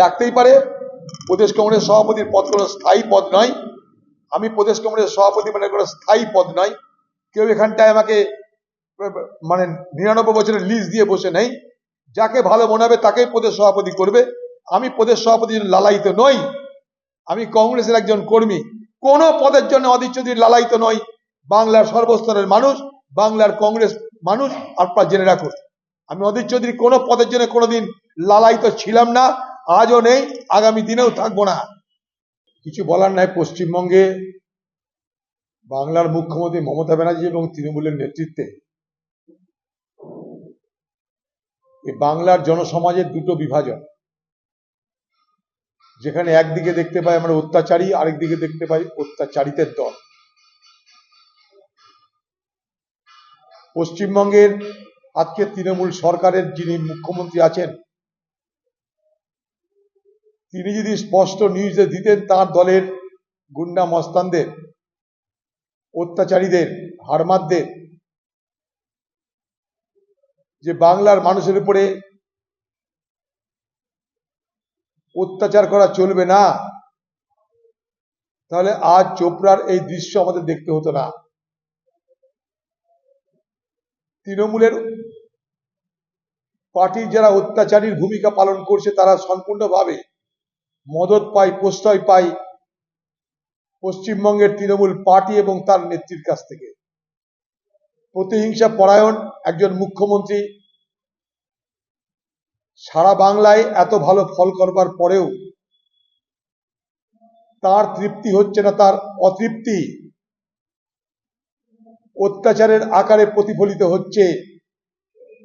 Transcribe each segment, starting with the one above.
ডাকতেই পারে। প্রদেশ কংগ্রেস সভাপতির পদ কোনো স্থায়ী পদ নয়। আমি প্রদেশ কংগ্রেস সভাপতি মানে কোনো স্থায়ী পদ নয়। কেউ এখানটায় আমাকে মানে নিরানব্বই বছরের লিজ দিয়ে বসে নেই। যাকে ভালো মনে হবে তাকেই প্রদেশ সভাপতি করবে। আমি প্রদেশ সভাপতি লালায়িত নই। আমি কংগ্রেসের একজন কর্মী। কোন পদের জন্য অধীর চৌধুরী লালায়িত নই। বাংলার সর্বস্তরের মানুষ, বাংলার কংগ্রেস মানুষ, আপনার জেনে রাখুন। আমি অধীর চৌধুরী কোনো পদের জন্য কোনোদিন লালায়িত ছিলাম না। আজও নেই, আগামী দিনেও থাকব না। কিছু বলার নাই পশ্চিমবঙ্গে। বাংলার মুখ্যমন্ত্রী মমতা ব্যানার্জি এবং তৃণমূলের নেতৃত্বে। বাংলার জনসমাজের দুটো বিভাজন। যেখানে একদিকে দেখতে পাই আমরা অত্যাচারী, আরেকদিকে দেখতে পাই অত্যাচারিতের দল। পশ্চিমবঙ্গের আজকে তৃণমূল সরকারের যিনি মুখ্যমন্ত্রী আছেন তিনি যদি স্পষ্ট নিউজে দিতেন তার দলের গুন্ডা মস্তানদের, অত্যাচারীদের হারমাদদের যে বাংলার মানুষের উপরে অত্যাচার করা চলবে না, তাহলে আজ চোপড়ার এই দৃশ্য আমাদের দেখতে হতো না। তৃণমূলের পার্টির যারা অত্যাচারীর ভূমিকা পালন করছে তারা সম্পূর্ণভাবে মদত পাই, প্রশ্রয় পাই পশ্চিমবঙ্গের তৃণমূল পার্টি এবং তার নেত্রীর কাছ থেকে। প্রতিহিংসা পরায়ণ একজন মুখ্যমন্ত্রী। সারা বাংলায় এত ভালো ফল করবার পরেও তার তৃপ্তি হচ্ছে না, তার অতৃপ্তি। অত্যাচারের আকারে প্রতিফলিত হচ্ছে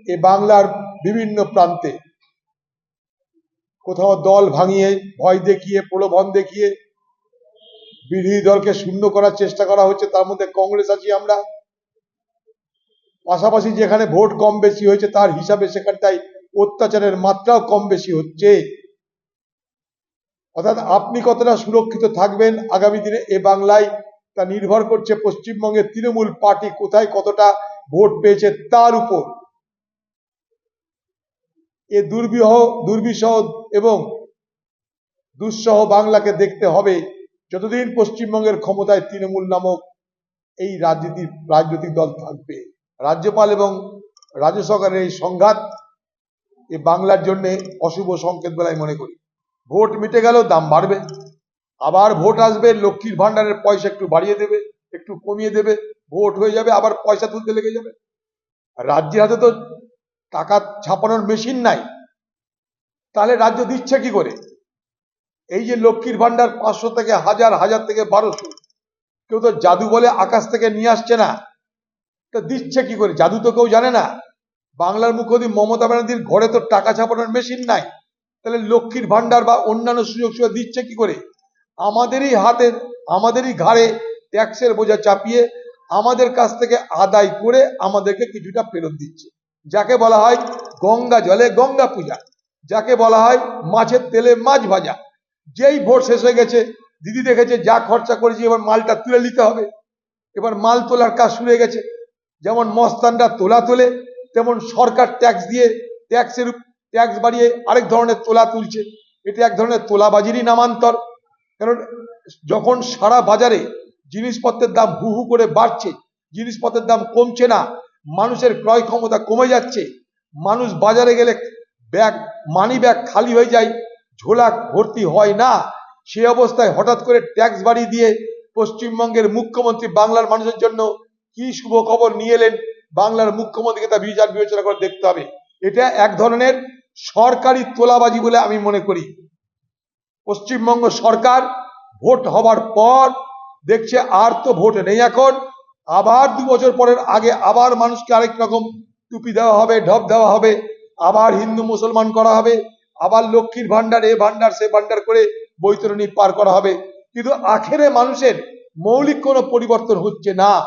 এ বাংলার বিভিন্ন প্রান্তে। কোথাও দল ভাঙিয়ে, ভয় দেখিয়ে, প্রলোভন দেখিয়ে বিরোধী দলকে শূন্য করার চেষ্টা করা হচ্ছে, তার মধ্যে কংগ্রেস আছি আমরা। পাশাপাশি যেখানে ভোট কম বেশি হয়েছে, তার হিসাবে সেখানটায় অত্যাচারের মাত্রাও কম বেশি হচ্ছে। অর্থাৎ আপনি কতটা সুরক্ষিত থাকবেন আগামী দিনে এ বাংলায় তা নির্ভর করছে পশ্চিমবঙ্গের তৃণমূল পার্টি কোথায় কতটা ভোট পেয়েছে তার উপর। এ দুর্বিহ দুর্বিষহ এবং দুঃসহ বাংলাকে দেখতে হবে। যতদিন পশ্চিমবঙ্গের ক্ষমতায় তৃণমূল নামক এই রাজনীতির রাজনৈতিক দল থাকবে, রাজ্যপাল এবং রাজ্য সরকারের এই সংঘাত এ বাংলার জন্যে অশুভ সংকেত বলে আমি মনে করি। ভোট মিটে গেল দাম বাড়বে। আবার ভোট আসবে, লক্ষ্মীর ভান্ডারের পয়সা একটু বাড়িয়ে দেবে, একটু কমিয়ে দেবে, ভোট হয়ে যাবে, আবার পয়সা তুলতে লেগে যাবে। রাজ্যের হাতে তো টাকা ছাপানোর মেশিন নাই। তাহলে রাজ্য দিচ্ছে কি করে? এই যে লক্ষ্মীর ভান্ডার পাঁচশো থেকে হাজার হাজার থেকে বারোশো, কেউ তো জাদু বলে আকাশ থেকে নিয়ে আসছে না। তা দিচ্ছে কি করে? জাদু তো কেউ জানে না। বাংলার মুখ্যমন্ত্রী মমতা ব্যানার্জির ঘরে তো টাকা ছাপানোর মেশিন নাই। তাহলে লক্ষ্মীর ভান্ডার বা অন্যান্য সুযোগ সুবিধা দিচ্ছে কি করে? আমাদেরই হাতের আমাদেরই ঘাড়ে ট্যাক্সের বোঝা চাপিয়ে আমাদের কাছ থেকে আদায় করে আমাদেরকে কিছুটা ফেরত দিচ্ছে। যাকে বলা হয় গঙ্গা জলে গঙ্গা পূজা, যাকে বলা হয় মাছের তেলে মাছ ভাজা। যেই ভোট শেষ হয়ে গেছে, দিদি দেখেছে যা খরচা করেছি, এবার মালটা তুলে নিতে হবে। এবার মাল তোলার কাজ শুরু হয়ে গেছে। যেমন মস্তানরা তোলা তোলে, তেমন সরকার ট্যাক্স দিয়ে ট্যাক্সের ট্যাক্স বাড়িয়ে আরেক ধরনের তোলা তুলছে। এটা এক ধরনের তোলাবাজিরই নামান্তর। কারণ যখন সারা বাজারে জিনিসপত্রের দাম হু হু করে বাড়ছে, জিনিসপত্রের দাম কমছে না মানুষের ক্রয় ক্ষমতা কমে যাচ্ছে। মানুষ বাজারে গেলে ব্যাগ মানি ব্যাগ খালি হয়ে যায়, ঝোলা ভর্তি হয় না। সে অবস্থায় হঠাৎ করে ট্যাক্স বাড়িয়ে দিয়ে পশ্চিমবঙ্গের মুখ্যমন্ত্রী বাংলার মানুষের জন্য কি শুভ খবর নিয়ে এলেন? বাংলার মুখ্যমন্ত্রীকে তা বিচার বিবেচনা করে দেখতে হবে। এটা এক ধরনের সরকারি তোলাবাজি বলে আমি মনে করি। পশ্চিমবঙ্গ সরকার ভোট হবার পর দেখছে আর তো ভোট নেই এখন। আবার দু বছর পরের আগে আবার মানুষকে আরেক রকম টুপি দেওয়া হবে, ঢপ দেওয়া হবে, আবার হিন্দু মুসলমান করা হবে, আবার লক্ষ্মীর ভান্ডার এ ভান্ডার সে ভান্ডার করে বৈতরণী পার করা হবে। কিন্তু আখেরে মানুষের মৌলিক কোনো পরিবর্তন হচ্ছে না।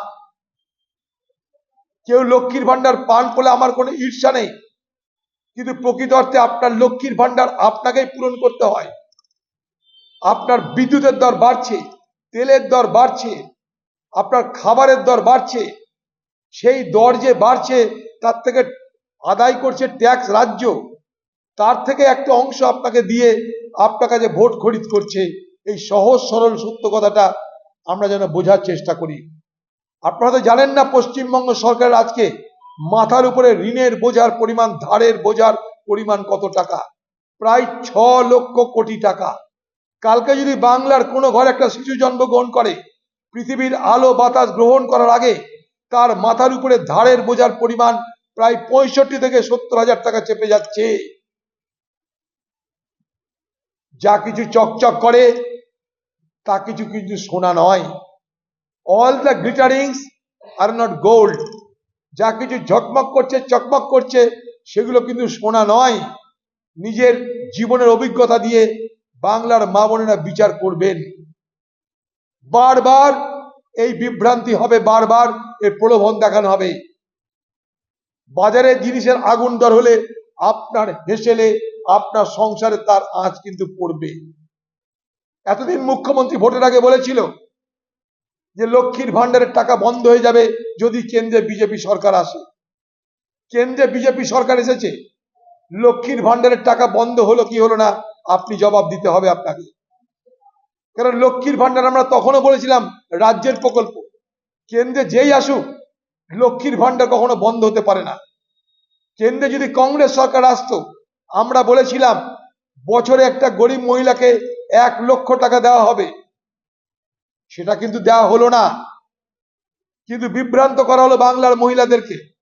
কেউ লক্ষ্মীর ভান্ডার পান করলে আমার কোনো ঈর্ষা নেই। কিন্তু প্রকৃত অর্থে আপনার লক্ষ্মীর ভান্ডার আপনাকেই পূরণ করতে হয়। আপনার বিদ্যুতের দর বাড়ছে, তেলের দর বাড়ছে আপনার খাবারের দর বাড়ছে, সেই দর যে বাড়ছে, তার থেকে আদায় করছে ট্যাক্স রাজ্য। তার থেকে একটা অংশ আপনাকে দিয়ে আপনার কাছে ভোট খরিদ করছে। এই সহজ, সরল, সত্য কথাটা আমরা যেন বোঝার চেষ্টা করি। আপনারা তো জানেন না, পশ্চিমবঙ্গ সরকার আজকে মাথার উপরে ঋণের বোঝার পরিমাণ, ধারের বোঝার পরিমাণ কত টাকা? প্রায় ছ লক্ষ কোটি টাকা। কালকে যদি বাংলার কোনো ঘরে একটা শিশু জন্মগ্রহণ করে পৃথিবীর আলো বাতাস গ্রহণ করার আগে তার মাথার উপরে ধারের বোঝার পরিমাণ প্রায় পঁয়ষট্টি থেকে সত্তর হাজার টাকা চেপে যাচ্ছে। যা কিছু চকচক করে, তা কিছু কিন্তু সোনা নয়। All the glitterings are not gold যা কিছু ঝকমক করছে, চকমক করছে, সেগুলো কিন্তু সোনা নয়। নিজের জীবনের অভিজ্ঞতা দিয়ে বাংলার মা বোনেরা বিচার করবেন। বারবার এই বিভ্রান্তি হবে বারবার, এর প্রলোভন দেখানো হবে। বাজারে জিনিসের আগুন দর হলে আপনার হেসেলে, আপনার সংসারে তার আঁচ কিন্তু পড়বে। এতদিন মুখ্যমন্ত্রী ভোটের আগে বলেছিল যে লক্ষ্মীর ভান্ডারের টাকা বন্ধ হয়ে যাবে যদি কেন্দ্রে বিজেপি সরকার আসে। কেন্দ্রে বিজেপি সরকার এসেছে, লক্ষ্মীর ভান্ডারের টাকা বন্ধ হলো কি হলো না, আপনি জবাব দিতে হবে আপনাকে। কারণ লক্ষ্মীর ভান্ডার আমরা তখনও বলেছিলাম রাজ্যের প্রকল্প। কেন্দ্রে যেই আসুক, লক্ষ্মীর ভান্ডার কখনো বন্ধ হতে পারে না। কেন্দ্রে যদি কংগ্রেস সরকার আসতো, আমরা বলেছিলাম বছরে একটা গরিব মহিলাকে এক লক্ষ টাকা দেওয়া হবে। সেটা কিন্তু দেওয়া হলো না। কিন্তু বিভ্রান্ত করা হলো বাংলার মহিলাদেরকে।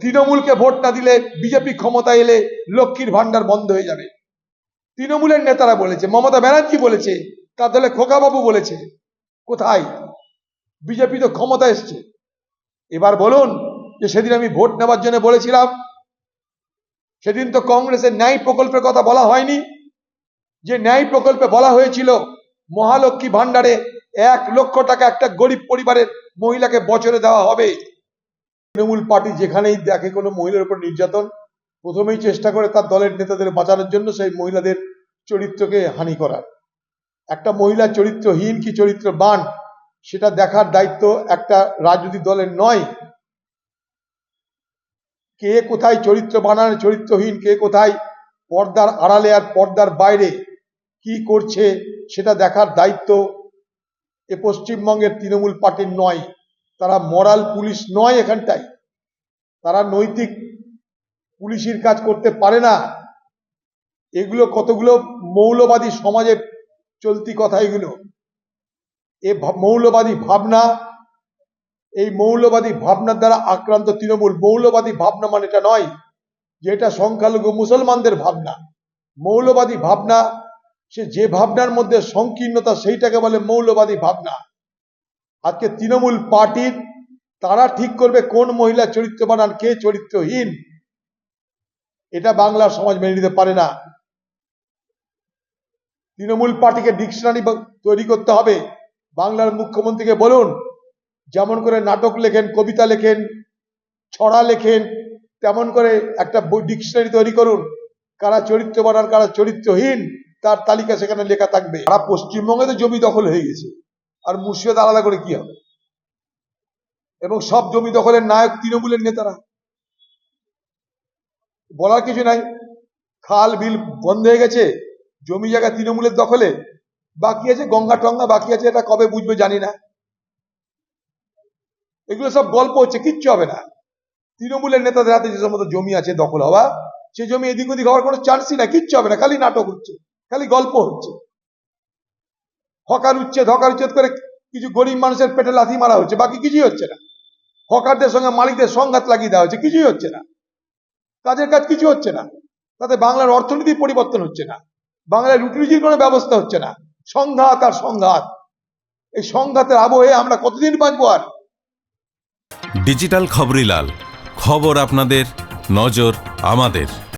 তৃণমূলকে ভোট না দিলে বিজেপি ক্ষমতা এলে লক্ষ্মীর ভান্ডার বন্ধ হয়ে যাবে। তৃণমূলের নেতারা বলেছে, মমতা ব্যানার্জি বলেছে, তার দলে খোকাবাবু বলেছে, কোথায়? বিজেপি তো ক্ষমতা এসছে। এবার বলুন যে সেদিন আমি ভোট নেওয়ার জন্য বলেছিলাম, সেদিন তো কংগ্রেসের ন্যায় প্রকল্পের কথা বলা হয়নি। যে ন্যায় প্রকল্পে বলা হয়েছিল, মহালক্ষ্মী ভান্ডারে এক লক্ষ টাকা একটা গরিব পরিবারের মহিলাকে বছরে দেওয়া হবে। তৃণমূল পার্টি যেখানেই দেখে কোনো মহিলার উপর নির্যাতন প্রথমেই চেষ্টা করে তার দলের নেতাদের বাঁচানোর জন্য সেই মহিলাদের চরিত্রকে হানি করার। একটা মহিলা চরিত্রহীন কি চরিত্রবান, সেটা দেখার দায়িত্ব একটা রাজনৈতিক দলের নয়। কে কোথায় চরিত্র বানান চরিত্রহীন, কে কোথায় পর্দার আড়ালে আর পর্দার বাইরে কি করছে, সেটা দেখার দায়িত্ব এ পশ্চিমবঙ্গের তৃণমূল পার্টির নয়। তারা মরাল পুলিশ নয় এখানটায়। তারা নৈতিক পুলিশের কাজ করতে পারে না। এগুলো কতগুলো মৌলবাদী সমাজে চলতি কথা এগুলো। এ মৌলবাদী ভাবনা, এই মৌলবাদী ভাবনার দ্বারা আক্রান্ত তৃণমূল, মৌলবাদী ভাবনা মানে এটা নয় যে এটা সংখ্যালঘু মুসলমানদের ভাবনা। মৌলবাদী ভাবনা, সে যে ভাবনার মধ্যে সংকীর্ণতা সেইটাকে বলে মৌলবাদী ভাবনা। আজকে তৃণমূল পার্টির, তারা ঠিক করবে কোন মহিলা চরিত্রবান আর কে চরিত্রহীন। এটা বাংলার সমাজ মেনে নিতে পারে না। তৃণমূল পার্টিকে ডিকশনারি তৈরি করতে হবে। বাংলার মুখ্যমন্ত্রীকে বলুন, যেমন করে নাটক লেখেন, কবিতা লেখেন, ছড়া লেখেন, তেমন করে একটা ডিকশনারি তৈরি করুন। কারা চরিত্রবান আর কারা চরিত্রহীন, তার তালিকা সেখানে লেখা থাকবে। সারা পশ্চিমবঙ্গে তো জমি দখল হয়ে গেছে। আর মুর্শিদাবাদ আলাদা করে কি হবে? এবং সব জমি দখলের নায়ক তৃণমূলের নেতারা। বলার কিছু নাই। খাল, বিল বন্ধ হয়ে গেছে। জমি জায়গা তৃণমূলের দখলে। বাকি আছে গঙ্গা টঙ্গা, বাকি আছে এটা কবে বুঝবে জানি না। এগুলো সব গল্প হচ্ছে, কিচ্ছু হবে না। তৃণমূলের নেতাদের হাতে যে সমস্ত জমি আছে দখল হওয়া, সে জমি এদিক ওদিক হওয়ার কোনো চান্সই না কিচ্ছু হবে না, খালি নাটক হচ্ছে, খালি গল্প হচ্ছে। হকার উচ্ছেদ হকার উচ্ছেদ করে কিছু গরিব মানুষের পেটে লাথি মারা হচ্ছে, বাকি কিছুই হচ্ছে না। হকারদের সঙ্গে মালিকদের সংঘাত লাগিয়ে দেওয়া হচ্ছে, কিছুই হচ্ছে না। কাজের কাজ কিছু হচ্ছে না। তাতে বাংলার অর্থনীতির পরিবর্তন হচ্ছে না। বাংলায় রুটিরুজির কোনো ব্যবস্থা হচ্ছে না। সংঘাত আর সংঘাত। এই সংঘাতের আবহে আমরা কতদিন বাঁচবো আর? ডিজিটাল খবরিলাল খবর আপনাদের, নজর আমাদের।